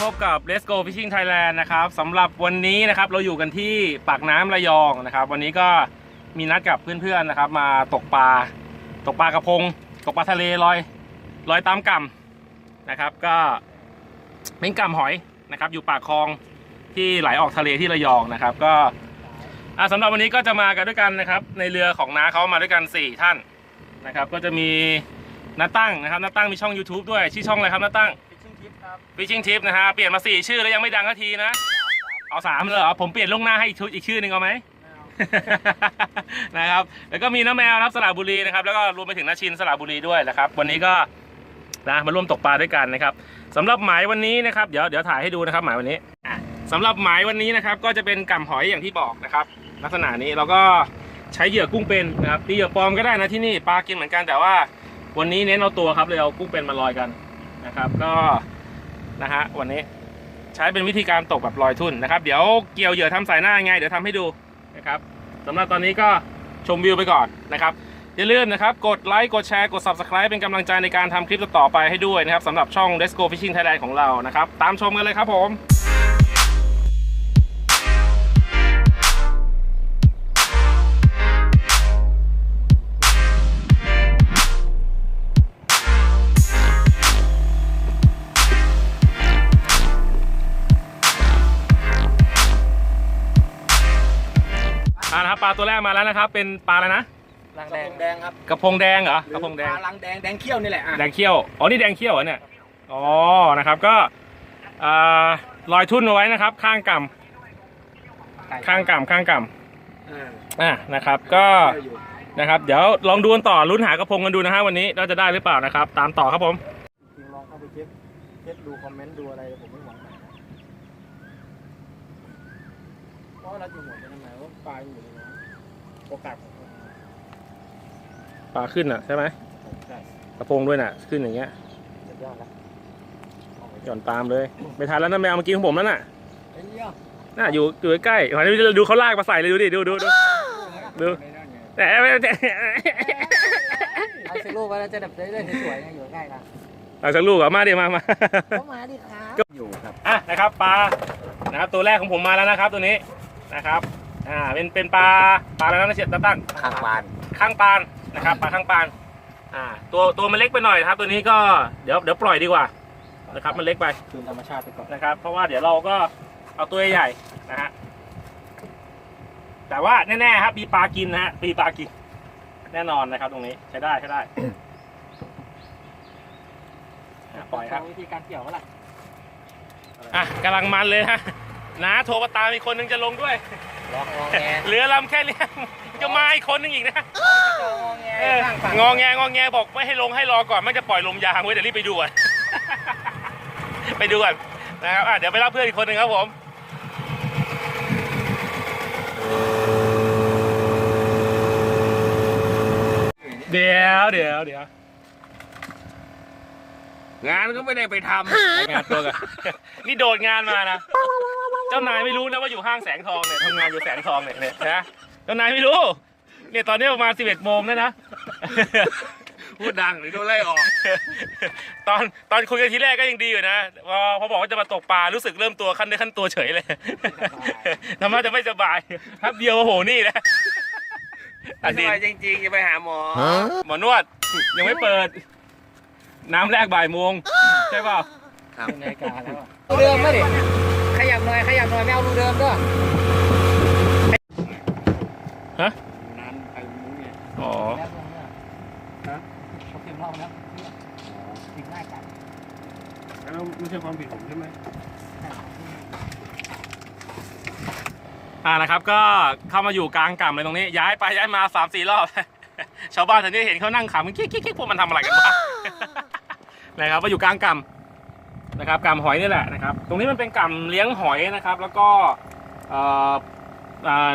พบกับ Let's Go Fishing Thailand นะครับสำหรับวันนี้นะครับเราอยู่กันที่ปากน้ำระยองนะครับ วันนี้ก็มีนัดกับเพื่อนๆนะครับ มาตกปลาตกปลากระพง ตกปลาทะเลลอยลอยตามกำนะครับก็เป็นกำหอยนะครับ อยู่ปากคลองที่ไหลออกทะเลที่ระยองนะครับ ก็สำหรับวันนี้ก็จะมากันด้วยกันนะครับ ในเรือของน้าเขามาด้วยกัน 4 ท่านนะครับ ก็จะมีน้าตั้งนะครับน้าตั้งมีช่อง YouTube ด้วยชื่อช่องอะไรครับน้าตั้ง ฟิชชิงทิปนะฮะ เปลี่ยนมาสี่ชื่อแล้วยังไม่ดังสักทีนะ เอาสามเลยเหรอ ผมเปลี่ยนล่วงหน้าให้อีกชุดอีกชื่อหนึ่งเอาไหม นะครับ แล้วก็มีน้าแมวนะครับสระบุรีนะครับ แล้วก็รวมไปถึงน้าชินสระบุรีด้วยนะครับ วันนี้ก็นะมาร่วมตกปลาด้วยกันนะครับสำหรับหมายวันนี้นะครับ เดี๋ยวเดี๋ยวถ่ายให้ดูนะครับหมายวันนี้สำหรับหมายวันนี้นะครับ ก็จะเป็นกำหอยอย่างที่บอกนะครับ ลักษณะนี้เราก็ใช้เหยื่อกุ้งเป็นนะครับตีเหยื่อปลอมก็ได้นะที่นี่ปลากินเหมือนกันแต่ว่า วันนี้เน้นเอาตัวครับเลยเอากุ้งเป็นมาลอยกันนะครับ ก็ นะฮะวันนี้ใช้เป็นวิธีการตกแบบลอยทุ่นนะครับ เดี๋ยวเกี่ยวเหยื่อทำสายหน้ายังไง เดี๋ยวทำให้ดูนะครับสำหรับตอนนี้ก็ชมวิวไปก่อนนะครับอย่าลืมนะครับ กดไลค์กดแชร์กด subscribe เป็นกำลังใจในการทำคลิปต่อไปให้ด้วยนะครับสำหรับช่อง Let's Go Fishing Thailand ของเรานะครับ ตามชมกันเลยครับผม อ่านะครับปลาตัวแรกมาแล้วนะครับ เป็นปลาอะไรนะลังแดงแดงครับกระพงแดงเหรอกระพงแดงปลาลังแดงแดงเขี้ยวนี่แหละอะแดงเขี้ยว อ๋อ นี่แดงเขี้ยวเหรอเนี่ย อ๋อ นะครับ ก็อ่าลอยทุ่นเอาไว้นะครับ ข้างกำข้างกำข้างกอ่าำอะนะครับ ก็เขี้ยวอยู่นะครับ เดี๋ยวลองดูกันต่อลุ้นหากระพงกันดูนะฮะวันนี้เราจะได้หรือเปล่านะครับ ตามต่อครับผมจริงๆลองเข้าไปเช็คเช็คดูคอมเมนต์ดูอะไรผมไม่หวังนะเพราะเราจะหมดไปทำไมว่าปลาอยู่ในน้ำโอกาสของผมปลาขึ้นอะใช่ไหมใช่กระพงด้วยน่ะ ขึ้นอย่างเงี้ยสุดยอดแล้วหย่อนตามเลย ไม่ทันแล้วนะแมวเมื่อกี้ของผมนั่นน่ะไอ้เหี้ยน่ะอยู่อยู่ใกล้ๆวันนี้ดูเขาลากมาใส่เลยดูดิดูดูดู ดูไม่ได้ไงแต่ไม่เอาสิลูกไว้แล้วจะแบบได้สวยๆไงอยู่ใกล้กันหลังจากลูกเหรอมาดิมามาก็มาดิครับ อยู่ครับ อะนะครับปลานะครับตัวแรกของผมมาแล้วนะครับ ตัวนี้นะครับ อ่าเป็นเป็นปลาปลาอะไรนะเชียตาตั้งข้างบานข้างปานนะครับปลาข้างปานอ่าตัวตัวมันเล็กไปหน่อยนะครับ ตัวนี้ก็เดี๋ยวเดี๋ยวปล่อยดีกว่านะครับมันเล็กไปคืนธรรมชาติไปก่อนนะครับ เพราะว่าเดี๋ยวเราก็เอาตัวใหญ่ๆนะฮะแต่ว่าแน่ๆครับมีปลากินนะฮะมีปลากิน แน่นอนนะครับ ตรงนี้ใช้ได้ใช้ได้อะปล่อยครับวิธีการเกี่ยวเท่าไหร่อะกำลังมันเลยนะ นะโทรมาตามอีกคนนึงจะลงด้วย ลองลองแงเหลือลำแค่เนี้ยจะมาอีกคนนึงอีกนะงอแงเออข้างฝั่งอแงงอแงบอกไม่ให้ลงให้รอก่อนมันจะปล่อยลมยางไว้เดี๋ยวรีบไปดูก่อน ไปดูก่อนนะครับอะเดี๋ยวไปรับเพื่อนอีกคนหนึ่งครับผม เดี๋ยวเดี๋ยวเดี๋ยวงานก็ไม่ได้ไปทงานตัวกัน นี่โดดงานมานะเจ้านายไม่รู้นะว่าอยู่ห้างแสงทองเนี่ยทำงานอยู่แสงทองเนี่ยเนี่ยนะเจ้านายไม่รู้ เนี่ยตอนนี้ประมาณ11โมงแล้วนะำพูดดังหรือโดนไล่ออก ตอนตอนคุยกันทีแรกก็ยังดีอยู่นะพอพอบอกว่าจะมาตกปลารู้สึกเริ่มตัวขั้นได้ขั้นตัวเฉยเลยทำไมจะไม่สบายครับเดียวโอ้โหนี่แหละอันนี้จริงๆจะไปหาหมอ หมอนวดยังไม่เปิด น้ำแรกบ่ายโมงใช่เปล่าครับนาฬิกาแล้วรูเดิมไหมดิขยับ หน่อยขยับหน่อยไม่เอารูเดิมด้วยฮะน้ำไปมุ้งเนี่ยอ๋อแล้วเนี่ยฮะเขาเตรียมรอบแล้วทิ้งง่ายจังแล้วไม่ใช่ความผิดผมใช่ไหมอ่านะครับก็เข้ามาอยู่กลางกล่ำเลยตรงนี้ ย้ายไปย้ายมาสามสี่รอบ ชาวบ้านแถวนี้เห็นเขานั่งขำกิ๊กกิ๊กกิ๊กพวกมันทำอะไรกันวะนะครับมาอยู่กลางกำ นะครับกำหอยนี่แหละนะครับ ตรงนี้มันเป็นกำเลี้ยงหอยนะครับ แล้วก็เอ่ออ่า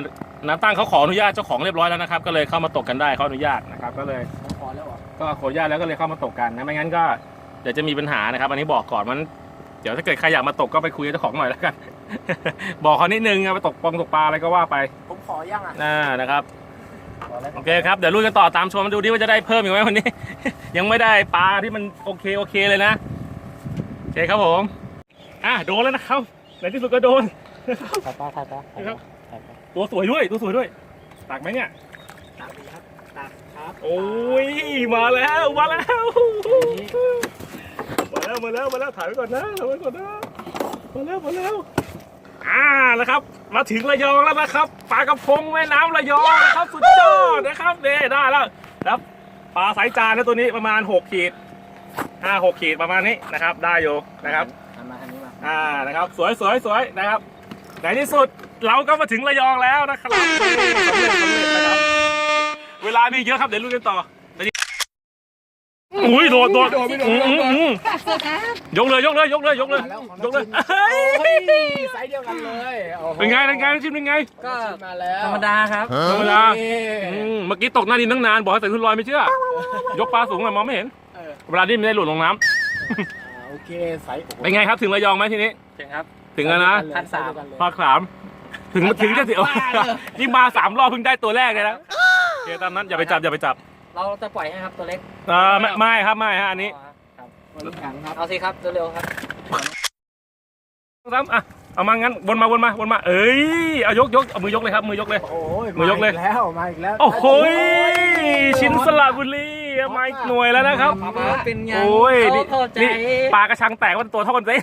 น้าตั้งเขาขออนุญาตเจ้าของเรียบร้อยแล้วนะครับ ก็เลยเข้ามาตกกันได้เขาอนุญาตนะครับ ก็เลยพอแล้วเหรอก็ขออนุญาตแล้วก็เลยเข้ามาตกกันนะไม่งั้นก็เดี๋ยวจะมีปัญหานะครับ อันนี้บอกก่อนมัน เดี๋ยวถ้าเกิดใครอยากมาตกก็ไปคุยกับเจ้าของหน่อยแล้วกัน บอกเขานิดนึงเอาไปตกปองตกปลาอะไรก็ว่าไป ผมขอยังอะน่านะครับขอแล้วโอเคครับเดี๋ยวลุยกันต่อตามชมมาดูดิว่าจะได้เพิ่มอีกไหมวันนี้ ยังไม่ได้ปลาที่มันโอเคโอเคเลยนะโอเคครับผม อะโดนแล้วนะครับในที่สุดก็โดนถ่ายปลาถ่ายปลาครับตัวสวยด้วยตัวสวยด้วยตักไหมเนี่ยตักครับตักครับโอ้ยมาแล้วมาแล้วมาแล้วมาแล้วมาแล้วถ่ายไว้ก่อนนะถ่ายไว้ก่อนนะมาแล้วมาแล้วอ่าแล้วครับ มาถึงระยองแล้วนะครับปลากระพงแม่น้ำระยองนะครับสุดยอดนะครับเด้ได้แล้วครับปลาสายจานนะตัวนี้ประมาณ 6 ขีด ห้าหกขีดประมาณนี้นะครับ ได้อยู่นะครับทำมาทางนี้มาอ่านะครับ สวยสวยสวยนะครับในที่สุดเราก็มาถึงระยองแล้วนะครับสำเร็จสำเร็จนะครับเวลามีเยอะครับเดี๋ยวลุยกันต่อแต่นี่อุ้ยโดดโดดอืมอืมอืมยกเลยยกเลยยกเลยยกเลยยกเลยเฮ้ยโอ้ยไซส์เดียวกันเลยโอ้โหเป็นไงเป็นไงน้ำจิ้มเป็นไงก็มาแล้วธรรมดาครับธรรมดานี่อืมเมื่อกี้ตกหน้าดินตั้งนานบอกให้ใส่ขึ้นลอยไม่เชื่อยกปลาสูงอะมองไม่เห็น เออเวลาดิ้นไม่ได้หล่นลงน้ำ อ่าโอเคไซส์โอ้โหเป็นไงครับถึงระยองไหมทีนี้ ถึงครับ ถึงแล้วนะพันสาม ภาคสามถึงถึงจะถึงนี่มาสามรอบเพิ่งได้ตัวแรกเลยนะโอเคตามนั้นอย่าไปจับอย่าไปจับเราจะปล่อยให้ครับตัวเล็กเออไม่ไม่ครับไม่ฮะอันนี้ครับวันนี้แข็งครับเอาสิครับเร็วๆครับซ้ำอะเอามางั้นวนมาวนมาวนมา เอ้ยเอายกยกเอามือยกเลยครับมือยกเลย โอ้ยมือยกเลยาอีแล้วมาอีกแล้วโอ้โหยชิ้นสระบุรี มาอีกหน่วยแล้วนะครับมามาเป็นไงโอ้ยนี่เข้าใจนี่ปลากระชังแตกมันตัวเท่ากันเต้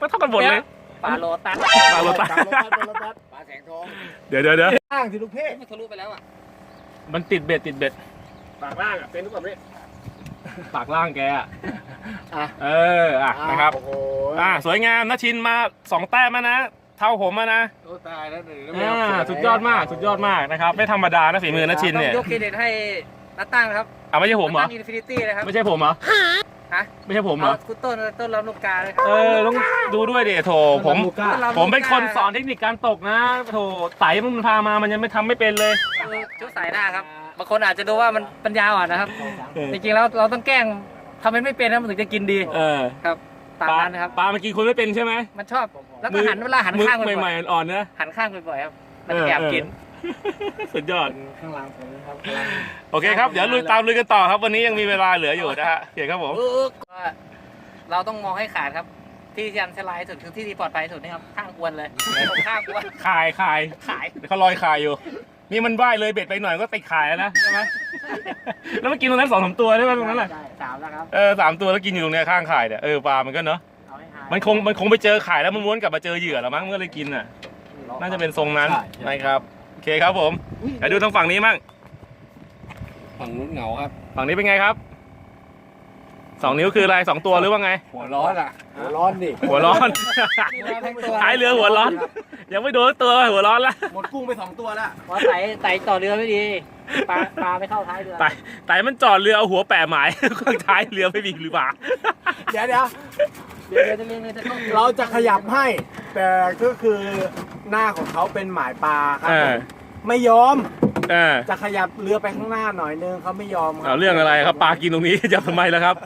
มันเท่ากันหมดเลยปลาโลตัสปลาโลตัสปลาโลตัสปลาโลตัส ปลาแสงทองเดี๋ยวเดี๋ยวเดี๋ยวข้างสิลูกเพ่มันทะลุไปแล้วอะ มันติดเบ็ดติดเบ็ด ปากล่างอะเป็นทุกแบบนี้ปากล่างแกอะอะเอออะนะครับโอ้โหอ่าสวยงามนะชินมาสองแต้มแล้วนะเท่าผมอะนะโอ้ตายแล้วเดี๋ยวอ่าสุดยอดมากสุดยอดมากนะครับ ไม่ธรรมดานะฝีมือนะชินเนี่ยต้องยกเครดิตให้ นัตตั้งนะครับอะไม่ใช่ผมเหรอนัตตั้งอินฟินิตี้นะครับไม่ใช่ผมเหรอ ฮะไม่ใช่ผมเหรเอาอ คุณต้นต้นลำลูกกาเลยครับ เออต้องดูด้วยดิโถผมลูก้าผมเป็นคนสอนเทคนิคการตกนะโถไต่มันพามามันยังไม่ทำไม่เป็นเลย คือชุดสายหน้าครับ บางคนอาจจะดูว่ามันปัญญาอ่อนนะครับ เออ จริงๆแล้วเราต้องแกล้งทำเป็นไม่เป็นนะมันถึงจะกินดี เออครับ ตามปลานั้นนะครับ ปลาเมื่อกี้คุณไม่เป็นใช่ไหมมันชอบ แล้วก็หันเวลาหันข้างมือบ่ใหอม่ยๆอ่อนๆนะ ๆหันข้างบ่อยๆครับ มันจะแอบกิน สุดยอด ข้างหลังผมนะครับกำลังโอเคครับ เดี๋ยวลุยตามลุยกันต่อครับ วันนี้ยังมีเวลาเหลืออยู่นะฮะโอเคครับผมว่าเราต้องมองให้ขาดครับ ที่ที่อันตรายที่สุดคือที่ที่ปลอดภัยที่สุดนี่ครับ ข้างอวนเลยข้างอวนคายคายขาย เขาลอยคายอยู่ นี่มันว่ายเลยเบ็ดไปหน่อยก็ติดขายแล้วนะใช่ไหมแล้วมันกินตรงนั้นสองสามตัวใช่ไหมตรงนั้นแหละใช่สามแล้วครับ เออสามตัวแล้วกินอยู่ตรงเนี้ยข้างขายเนี่ยเออปลามันก็เนาะเอาให้หายมันคงมันคงไปเจอขายแล้วมันม้วนกลับมาเจอเหยื่อแล้วมั้งมันก็เลยกินอะ น่าจะเป็นทรงนั้นใช่ใช่นะครับโอ เคครับผมไปดูทางฝั่งนี้มั่งฝั่งนู้นเหงาครับ ฝั่งนี้เป็นไงครับสองนิ้วคืออะไรสองตัวหรือว่าไง หัวร้อนอะ หัวร้อนดิหัวร้อนนี่เราทั้งตัวท้ายเรือหัวร้อน ยังไม่โดนตัวหัวร้อนละหมดกุ้งไปสองตัวแล้วเพราะไต่ไต่ต่อเรือไม่ดีปลาปลาไม่เข้าท้ายเรือไต่ไต่มันจอดเรือเอาหัวแปะหมายข้างท้ายเรือไม่มีหรือเปล่าเดี๋ยวเดี๋ยว เรือจะเรียงเลยจะเข้าเราจะขยับให้ แต่ก็คือหน้าของเขาเป็นหมายปลาครัเออไม่ยอมเออจะขยับเรือไปข้างหน้าหน่อยนึงเขาไม่ยอมครัเอาเรื่องอะไรครับปลากินตรงนี้ จะทำไมล่ะครับ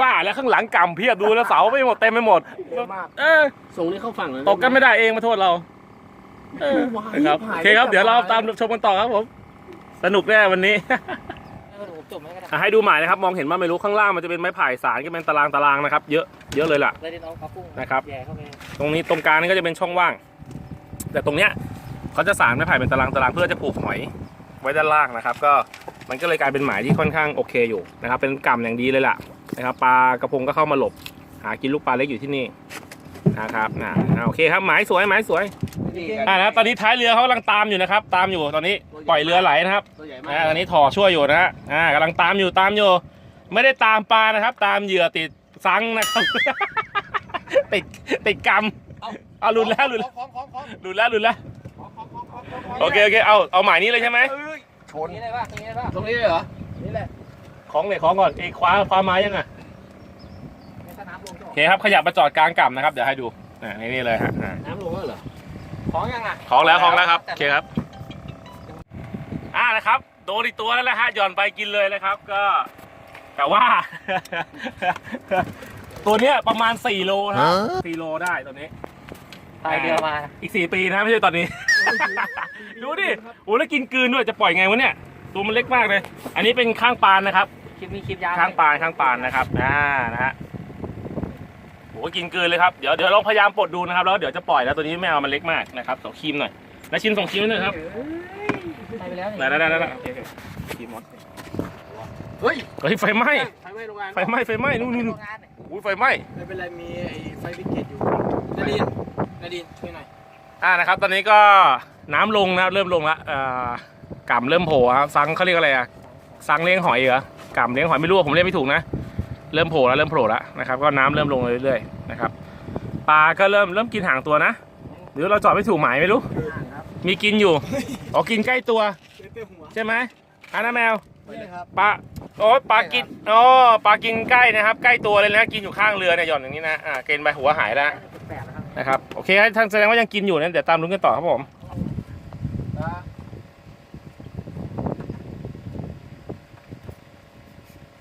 บ้าแล้วข้างหลังกำเพียบดูแล้วเสาไม่หมดเต็มไปหมด เยอะมาก เออส่งนี้เข้าฝั่งเลยตกกันไม่ได้เองมาโทษเราเออนะครับโอเคครับเดี๋ยวเราตามชมกันต่อครับผม สนุกแน่วันนี้เออผม จุ่มให้ก็ได้อะให้ดูหมายนะครับ มองเห็นว่าไม่รู้ข้างล่างมันจะเป็นไม้ไผ่สารก็เป็นตารางตารางนะครับ เยอะเยอะเลยล่ะเลยดินเอาเอากุ้งนะครับ แย่เข้าไปตรงนี้ตรงกลางนี่ก็จะเป็นช่องว่าง แต่ตรงเนี้ยเขาจะสารไม้ไผ่เป็นตารางตารางเพื่อจะปลูกหอยไว้ด้านล่างนะครับ ก็มันก็เลยกลายเป็นหมายที่ค่อนข้างโอเคอยู่นะครับ เป็นกำอย่างดีเลยล่ะนะครับปลากระพงก็เข้ามาหลบ หากินลูกปลาเล็กอยู่ที่นี่ นะครับนะอะโอเคครับหมายสวยหมายสวยอ่านะครับตอนนี้ท้ายเรือเขากำลังตามอยู่นะครับ ตามอยู่ตอนนี้ปล่อยเรือไหลนะครับตัวใหญ่อ่ามากตอนนี้ถอช่วยอยู่นะฮะอ่ากำลังตามอยู่ตามอยู่ ไม่ได้ตามปลานะครับ ตามเหยื่อติดซังนะครับ ติดติดกรรมเอาหลุดแล้วหลุดแล้วของของของหลุดแล้วหลุดแล้วโอเคโอเคเอาเอาหมายนี้เลยใช่ไหมชตรงนนี้เลยป่ะตรงนี้เลยป่ะตรงนี้เลยเหรอนี่แหละของเลยของก่อนเอยคว้าคว้าไม้ยังอะในสนามลง โอเคครับขยับมาจอดกลางกำนะครับเดี๋ยวให้ดูอ่านี่นี่เลยฮะอ่าน้ำลงแล้วเหรอของยังอะของแล้วของแล้วครับโอเคครับอ่านะครับโดนอีกตัวแล้วแหละฮะหย่อนไปกินเลยนะครับ ก็ไปแต่ว่า ตัวเนี้ยประมาณ4โลนะครับ4โลได้ตัวนี้ ตายเดียวมาอีก 4 ปีนะไม่ใช่ตอนนี้ ดูดิโอ้แล้วกินกลืนด้วยจะปล่อยไงวะเนี่ยตัวมันเล็กมากเลย อันนี้เป็นข้างปานนะครับคลิปนี้คลิปยาวข้างปานข้างปานนะครับอ่านะฮะ โอ้กินกลืนเลยครับ เดี๋ยวเดี๋ยวลองพยายามปลดดูนะครับ แล้วเดี๋ยวจะปล่อยแล้วตัวนี้ไม่เอามันเล็กมากนะครับส่งครีมหน่อยแล้วชิ้นส่งครีมหน่อยครับไปไปแล้วนี่ได้ได้ได้ได้โอเคโอเคครีมหมดเฮ้ยเฮ้ยไฟไหม้ไฟไหม้โรงงานไฟไหม้ไฟไหม้นู่นนู่นนู่นโรงงานเนี่ยอุ้ยไฟไหม้ไม่เป็นไรมีไอ้ไฟวิกเกตอยู่นาดินนาดินช่วยหน่อยอ่านะครับ ตอนนี้ก็น้ำลงนะครับเริ่มลงละเอ่อกำเริ่มโผล่ครับซังเขาเรียกอะไรอะซังเลี้ยงหอยเหรอกำเลี้ยงหอยไม่รู้ว่าผมเรียกไม่ถูกนะ เริ่มโผล่แล้วเริ่มโผล่แล้วนะครับ ก็น้ำเริ่มลงเรื่อยๆนะครับปลาก็เริ่มเริ่มกินหางตัวนะ หรือเราจอดไม่ถูกหมายไม่รู้ มีกินอยู่อ๋อกินใกล้ตัวเต้หัวใช่ไหมอันนะแมวไปเลยครับปลาโอ้ยปลากินอ๋อปลากินใกล้นะครับ ใกล้ตัวเลยนะกินอยู่ข้างเรือเนี่ยหย่อนอย่างนี้นะอ่าเกณฑ์ไปหัวหายแล้วแปลกๆนะครับนะครับโอเคครับท่านแสดงว่ายังกินอยู่นะเดี๋ยวตามลุ้นกันต่อครับผม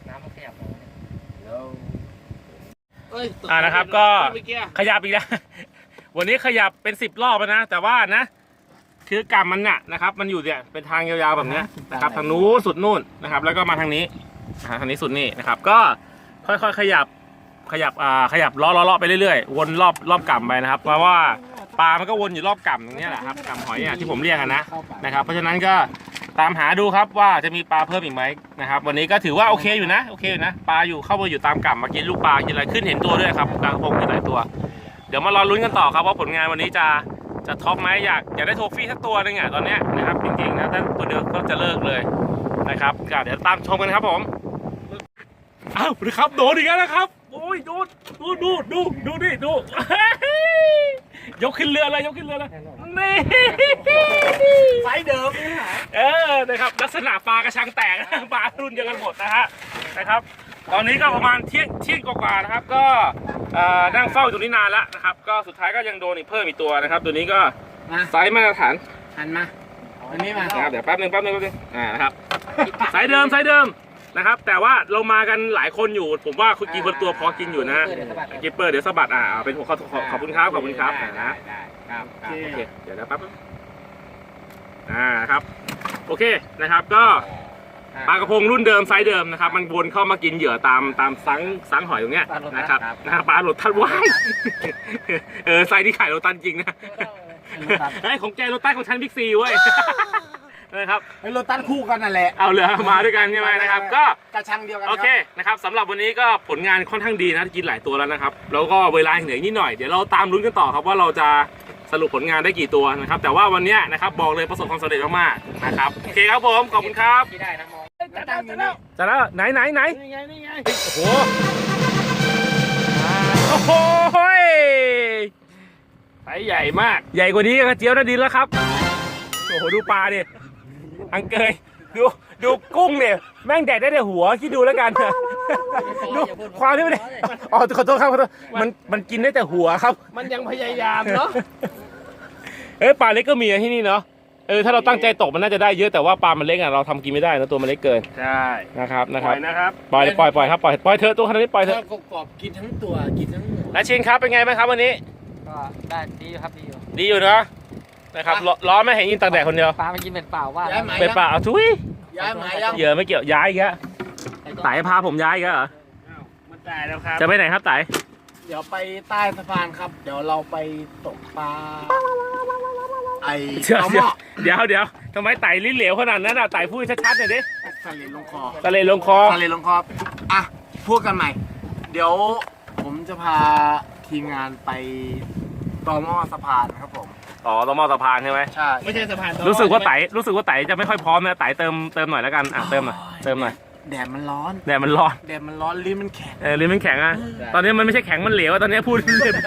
น้ำมันขยับมาเนี่ย เอ้ยอ่านะครับก็ เมื่อกี้ขยับอีกแล้ว วันนี้ขยับเป็นสิบรอบแล้วนะ แต่ว่านะ คือกรรมมันน่ะนะครับ มันอยู่เนี่ยเป็นทางยาวๆแบบเนี้ยนะครับทางนู้นสุดนู่นนะครับ แล้วก็มาทางนี้อ่าทางนี้สุดนี่นะครับ ก็ค่อยๆขยับขยับอ่าขยับล้อล้อๆไปเรื่อยๆวนรอบรอบกำไปนะครับ เพราะว่าปลามันก็วนอยู่รอบกำตรงเนี้ยแหละครับกำหอยเนี่ยที่ผมเรียกอะนะเข้าไปนะครับ เพราะฉะนั้นก็ ตามหาดูครับว่าจะมีปลาเพิ่มอีกไหมนะครับ วันนี้ก็ถือว่าโอเคอยู่นะโอเคอยู่นะปลาอยู่เข้ามาอยู่ตามกลับมากินลูกปลากินอะไรขึ้นเห็นตัวด้วยครับปลากระพงมีหลายตัว เดี๋ยวมารอลุ้นกันต่อครับว่าผลงานวันนี้จะจะท็อปไหมอยากอยากได้โทฟี่สักตัวหนึงอะตอนเนี้ยนะครับจริงๆนะถ้าตัวเดียวก็จะเลิกเลยนะครับก็เดี๋ยวตามชมกันครับผมอ้าวดูครับโดนอีกแล้วนะครับโอ้ยโดนดูดูดูดูดิดู ยกขึ้นเรือเลยยกขึ้นเรือเลยนี่ไฟเดิมนี่หายเออนะครับลักษณะปลากระชังแตกปลารุ่นเดียวกันหมดนะฮะนะครับ ตอนนี้ก็ประมาณเที่ยงเที่ยงกว่าๆนะครับ ก็เอ่อนั่งเฝ้าอยู่ตรงนี้นานแล้วนะครับ ก็สุดท้ายก็ยังโดนอีกเพิ่มอีกตัวนะครับ ตัวนี้ก็มาไซส์มาตรฐานหันมาอันนี้มานะครับเดี๋ยวแป๊บนึงแป๊บนึงแป๊บนึงอ่านะครับไซส์เดิมไซส์เดิม นะครับ แต่ว่าเรามากันหลายคนอยู่ ผมว่าคุณกินคนตัวพอกินอยู่นะเดี๋ยวสะบัดกิปเปอร์เดี๋ยวสะบัดอ่าเอาเป็นหัวข้อขอบขอบคุณครับขอบคุณครับได้นะได้ครับโอเคเดี๋ยวนะแป๊บนึงอ่าครับ โอเคนะครับก็ปลากระพงรุ่นเดิมไซส์เดิมนะครับ มันวนเข้ามากินเหยื่อตามตามซังซังหอยตรงเนี้ยนะครับนะปลาโหลดทันว้ายเออไซส์ที่ขายโรตันจริงนะไอ้ยของแกโรตันของฉันบิ๊กซีเว้ย นะครับเป็นรถตั้นคู่กันนั่นแหละเอาเลยมาด้วยกันใช่ไหมนะครับ ก็กระชังเดียวกันโอเคนะครับสำหรับวันนี้ก็ผลงานค่อนข้างดีนะกินหลายตัวแล้วนะครับ แล้วก็เวลาเหนื่อยนิดหน่อยเดี๋ยวเราตามลุ้นกันต่อครับว่าเราจะสรุปผลงานได้กี่ตัวนะครับ แต่ว่าวันเนี้ยนะครับบอกเลยประสบความสำเร็จมากๆนะครับโอเคครับผมขอบคุณครับที่ได้นะมองแล้วตั้งอยู่นี่จะแล้วไหนไหนไหนนี่ไงนี่ไงโอ้โหโอ้โหยไซส์ใหญ่มาก ใหญ่กว่านี้กระเจียวนาดินแล้วครับ โอ้โห ดูปลาดิ อังเกยดูดูกุ้งเนี่ยแม่งแดกได้แต่หัวคิดดูแล้วกันดูความที่มันเนี่ยอ๋อขอโทษครับขอโทษมันมันกินได้แต่หัวครับ มันยังพยายามเนาะเอ้ยปลาเล็กก็มีนะที่นี่เนาะเออถ้าเราตั้งใจตกมันน่าจะได้เยอะแต่ว่าปลามันเล็กอะเราทำกินไม่ได้นะตัวมันเล็กเกินใช่นะครับนะปคล่รัอบยนะครับปล่อยปล่อยปล่อยครับปล่อยปล่อยเถอะตัวขนาดนี้ปล่อยเถถ้าอะกรอบๆกินทั้งตัวกินทั้งหมูนาชินครับเป็นไงบ้างครับวันนี้ ก็ได้ดีอยู่ครับดีอยู่ดีอยู่เนาะ นะครับร้ร้อนไม่เห็นยินตากแดดคนเดียวปลามันกินเป็นเปล่าว่าย้ายไหมเป็นป่าเอาทุยย้ายหมายยังเหยื่อไม่เกี่ยวย้ายอีกแล้วไต่พาผมย้ายอีกแล้วเหรอมันตายแล้วครับ จะไปไหนครับไต่เดี๋ยวไปใต้สะพานครับ เดี๋ยวเราไปตกปลาไอ้เดี๋ยวเอาหเดี๋ม้ยวอเดี๋ยวเดี๋ยวทำไมไต่ลิ้นเหลวขนาดนั้นอะไต่พูดชัดๆหน่อยดิทะเลลงคอทะเลลงคอทะเลลงคออะพูดกันใหม่ เดี๋ยวผมจะพาทีมงานไป ต่อหม้อสะพานครับผมอ๋อตอมอสะพานใช่ไหม ใช่ไม่ใช่สะพานรู้สึกว่าไต่รู้สึกว่าไต่จะไม่ค่อยพร้อมนะไต่เติมเติมหน่อยแล้วกันอะเติมหน่อยเติมหน่อยแดดมันร้อนแดดมันร้อนแดดมันร้อนลิ้นมันแข็งเออลิ้นมันแข็งอะตอนนี้มันไม่ใช่แข็งมันเหลวอะตอนนี้พูด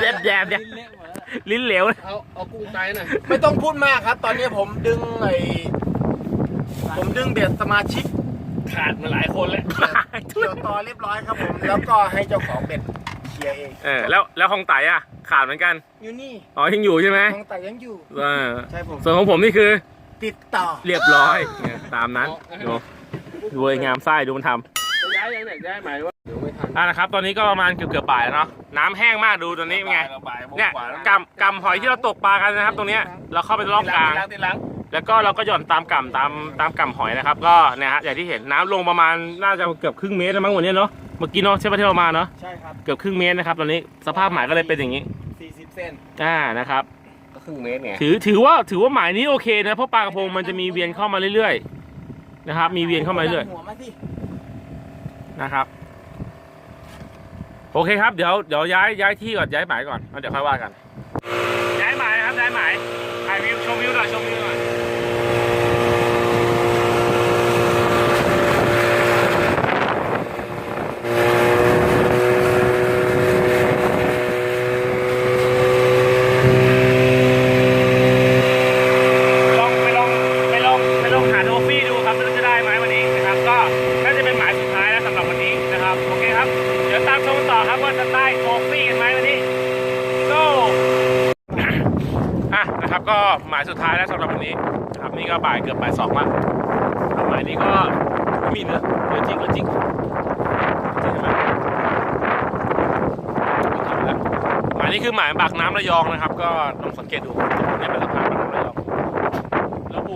แยบแยบแยบลิ้นเหลวเอาเอากุ้งไตหน่อยไม่ต้องพูดมากครับ ตอนนี้ผมดึงไอ้ผมดึงเบ็ดสมาชิกขาดมาหลายคนแล้ว เกี่ยวต่อเรียบร้อยครับผม แล้วก็ให้เจ้าของเบ็ด เคลียร์เองเออแล้วแล้วของไต่อะขาดเหมือนกันอยู่นี่อ๋อยังอยู่ใช่ไหมของแต่ยังอยู่เออใช่ผมส่วนของผมนี่คือ ติดต่อเรียบร้อยเนี่ยตามนั้นดูดูไอ้งามไส้ดูมันทำย้ายยังเนี่ยย้ายหมายว่าเดี๋ยวไม่ทันอ่านะครับ ตอนนี้ก็ประมาณเกือบเกือบบ่ายแล้วเนาะน้ำแห้งมากดูตอนนี้เป็นไงบ่ายโมงเนี่ยกว่าแล้วกำกำหอยที่เราตกปลากันนะครับ ตรงเนี้ยเราเข้าไปร่องกลางติดหลัง แล้วก็เราก็หย่อนตามกำตามตามกำหอยนะครับ ก็เนี่ยฮะอย่างที่เห็นน้ำลงประมาณน่าจะเกือบครึ่งเมตรแล้วมั้งวันนี้เนาะเมื่อกี้เนาะใช่ปะที่เรามาเนาะใช่ครับ เกือบครึ่งเมตรนะครับตอนนี้สภาพหมายก็เลยเป็นอย่างนี้40 เซนอ่านะครับ ก็ครึ่งเมตรไงถือถือว่าถือว่าหมายนี้โอเคนะเพราะปลากระพงมันจะมีเวียนเข้ามาเรื่อยๆนะครับ มีเวียนเข้ามาเรื่อยหัวมาสิๆนะครับ โอเคครับเดี๋ยวเดี๋ยวย้ายย้ายที่ก่อนย้ายหมายก่อนแล้วเดี๋ยวค่อยว่ากัน ย้ายหมายนะครับย้ายหมายถ่ายวิวชมวิวหน่อยชมวิวหน่อยลองไปลองไปลองไปลองหาโทฟี่ดูครับไม่รู้จะได้ไหมวันนี้นะครับ ก็น่าจะเป็นหมายสุดท้ายแล้วสำหรับวันนี้นะครับโอเคครับ เดี๋ยวตามชมต่อครับว่าจะได้โทฟี่กันไหมวันนี้ go อะนะครับก็หมายสุดท้ายแล้วสำ หรับวันนี้นะครับนี่ก็บ่ายเกือบบ่ายสองละหมายนี้ก็ไม่มีเนื้อเนื้อจริงเนื้อจริงจริงไหมหมายนี้คือหมายปากน้ำระยองนะครับ ก็ลองสังเกตดูเนี่ยเป็นสะพานปากน้ำระยองแล้วปู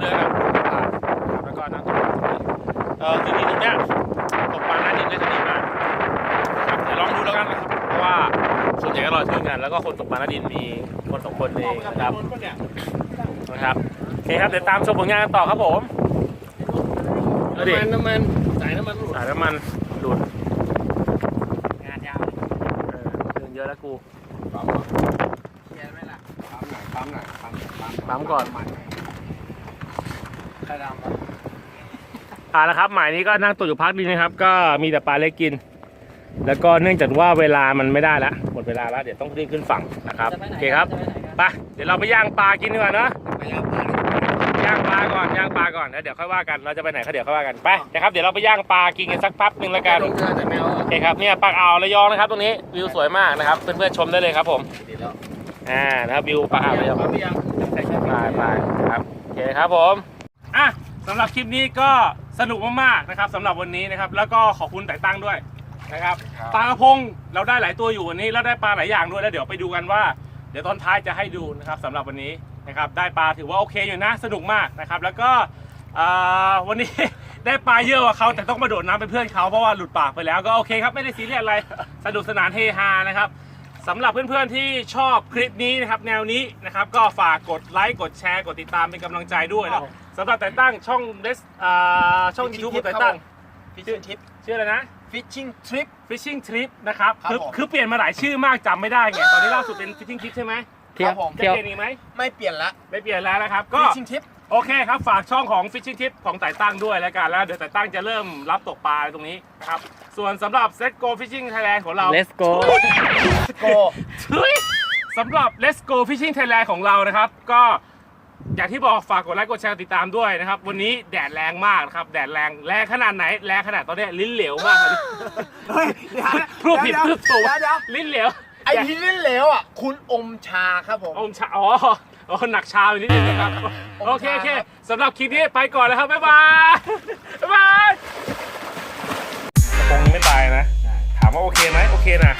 เรือกับสะพานะครับแล้วก็นั่งตกปลาตรงนี้เออจริงๆตรงเนี้ยตกปลาหน้าดินได้จะดีมากครับเดี๋ยวลองดูแล้วกันนะครับเพราะว่าส่วนใหญ่ก็ลอยทิ้งกัน แล้วก็คนตกปลาหน้าดินมีคนสองคนเองนะครับ นะครับโอเคครับเดี๋ยวตามชมผลงานกันต่อครับผมแล้วดิน้ำมันน้ำมันสายน้ำมันหลุดสายน้ำมันหลุดงานยาวเออเดินเยอะแล้วกูปั๊มเขียนไหมล่ะปั๊มหน่อยปั๊มหน่อยปั๊มปั๊มก่อนมันใครดำวะอ่านะครับหมายนี้ก็นั่งตัวอยู่พักดีนะครับ ก็มีแต่ปลาเล็กกิน แล้วก็เนื่องจากว่าเวลามันไม่ได้แล้วหมดเวลาแล้วเดี๋ยวต้องรีบขึ้นฝั่งนะครับจะไปไหนโอเคครับจะไปไหนครับไปเดี๋ยวเราไปย่างปลากินดีกว่าเนอะ ไปย่างปลาดิย่างปลาก่อนย่างปลาก่อนแล้วเดี๋ยวค่อยว่ากันเราจะไปไหนก็เดี๋ยวค่อยว่ากันไปนะครับเดี๋ยวเราไปย่างปลากินกันสักแป๊บหนึ่งแล้วกัน ลงเรือแต่แมวโอเคครับเนี่ยปากอ่าวระยองนะครับตรงนี้วิวสวยมากนะครับเพื่อนๆชมได้เลยครับผมติดแล้วอ่านะครับวิวปากอ่าวระยองปั๊มไปยังไปไปครับโอเคครับผมอะสำหรับคลิปนี้ก็สนุกมากๆนะครับสำหรับวันนี้นะครับ แล้วก็ขอบคุณแต่ตั้งด้วยนะครับปลากระพงเราได้หลายตัวอยู่วันนี้แล้วได้ปลาหลายอย่างด้วยแล้วเดี๋ยวไปดูกันว่า เดี๋ยวตอนท้ายจะให้ดูนะครับสำหรับวันนี้ นะครับได้ปลาถือว่าโอเคอยู่นะ สนุกมากนะครับ แล้วก็อ่าวันนี้ ได้ปลาเยอะกว่าเขาแต่ต้องมาโดดน้ำเป็นเพื่อนเขาเพราะว่าหลุดปากไปแล้วก็โอเคครับไม่ได้ซีเรียสอะไรสนุกสนานเฮฮานะครับสำหรับเพื่อนๆที่ชอบคลิปนี้นะครับแนวนี้นะครับก็ฝากกดไลค์กดแชร์กดติดตามเป็นกำลังใจด้วยแล้วสำหรับแต่ตั้งช่องเดสช่องยูทูบของแต่ตั้งฟิชชิ่งทริปชื่ออะไรนะฟิชชิ่งทริป Fishing Trip นะครับครับคือผมคือเปลี่ยนมาหลายชื่อมากจำไม่ได้ไงตอนนี้ล่าสุดเป็น Fishing Trip ใช่ไหม เที่ยวครับผมจะเที่ยวเปลี่ยนอีกไหมไม่เปลี่ยนละไม่เปลี่ยนแล้วนะครับฟิก็ชชิ่งทริป โอเคครับ ฝากช่องของ Fishing Tip ของไต่ตั้งด้วยแล้วกันแล้วเดี๋ยวไต่ตั้งจะเริ่มรับตกปลาตรงนี้นะครับ ส่วนสำหรับ Set Go Fishing Thailand ของเรา let's go โก ทุยสำหรับ Let's Go Fishing Thailand ของเรานะครับ ก็อย่างที่บอกฝากกดไลค์กดแชร์ติดตามด้วยนะครับ วันนี้แดดแรงมากนะครับ แดดแรงแรงขนาดไหน แรงขนาดตอนเนี้ยลิ้นเหลวมากครับ เฮ้ยเดี๋ยวพูดผิดเยวพูดถูก เดี๋ยวเดี๋ยวลิ้นเหลว ไอ้ที่ลิ้นเหลวอะ คุณอมชาครับผมอมชาอ๋ออ๋อหนักชาไปนิดนึงนะครับอมชาโอเคโอเคสำหรับคลิปนี้ไปก่อนแล้วครับ บ๊ายบาย บ๊ายบายกระโปรงยังไม่ตายนะ ถามว่าโอเคไหมโอเคนะ